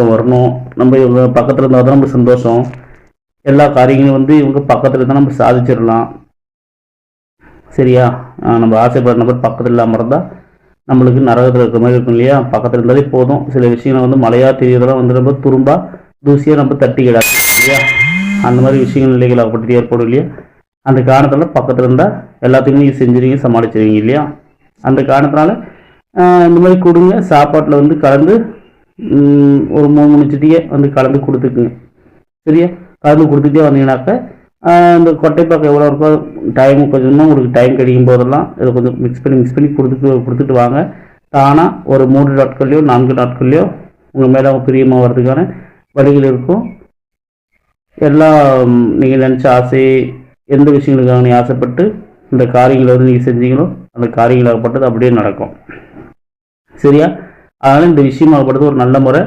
வரணும். நம்ம இவங்க பக்கத்தில் இருந்தால் தான் நம்ம சந்தோஷம். எல்லா காரியங்களும் வந்து இவங்க பக்கத்தில் தான் நம்ம சாதிச்சிடலாம். சரியா? நம்ம ஆசைப்படுற நபர் பக்கத்தில் இல்லாமல் இருந்தால் நம்மளுக்கு நரகத்தில் இருக்கிற மாதிரி இருக்கும் இல்லையா? பக்கத்தில் இருந்தாலே போதும். சில விஷயங்கள் வந்து மழையாக தெரியறதெல்லாம் வந்து நம்ம துரும்பா தூசியாக நம்ம தட்டிக்கிடாது இல்லையா? அந்த மாதிரி விஷயங்கள் நிலைகள் அப்படி ஏற்படும் இல்லையா? அந்த காரணத்தில் பக்கத்தில் இருந்தால் எல்லாத்துக்குமே நீங்கள் செஞ்சுருவீங்க சமாளிச்சிருவீங்க இல்லையா? அந்த காரணத்தினால இந்த மாதிரி கொடுங்க. சாப்பாட்டில் வந்து கலந்து ஒரு மூணு மூணு சிட்டியை வந்து கலந்து கொடுத்துக்குங்க சரியா? கலந்து கொடுத்துட்டே வந்தீங்கன்னாக்க இந்த கொட்டைப்பாக்கம் எவ்வளோ இருக்கோ டைம் கொஞ்சமாக உங்களுக்கு டைம் கிடைக்கும் போதெல்லாம் இதை கொஞ்சம் மிக்ஸ் பண்ணி மிக்ஸ் பண்ணி கொடுத்துட்டு கொடுத்துட்டு வாங்க. தானாக ஒரு மூன்று நாட்கள்லையோ நான்கு நாட்கள்லையோ உங்கள் மேலே அவங்க பிரியமாக வர்றதுக்கான வழிகள் இருக்கும். எல்லாம் நீங்கள் நினச்ச ஆசை எந்த விஷயங்களுக்காக நீ ஆசைப்பட்டு இந்த காரியங்களை வந்து நீங்கள் செஞ்சீங்களோ அந்த காரியங்களாகப்பட்டது அப்படியே நடக்கும். சரியா? அதனால் இந்த விஷயமாகப்பட்டது ஒரு நல்ல முறை.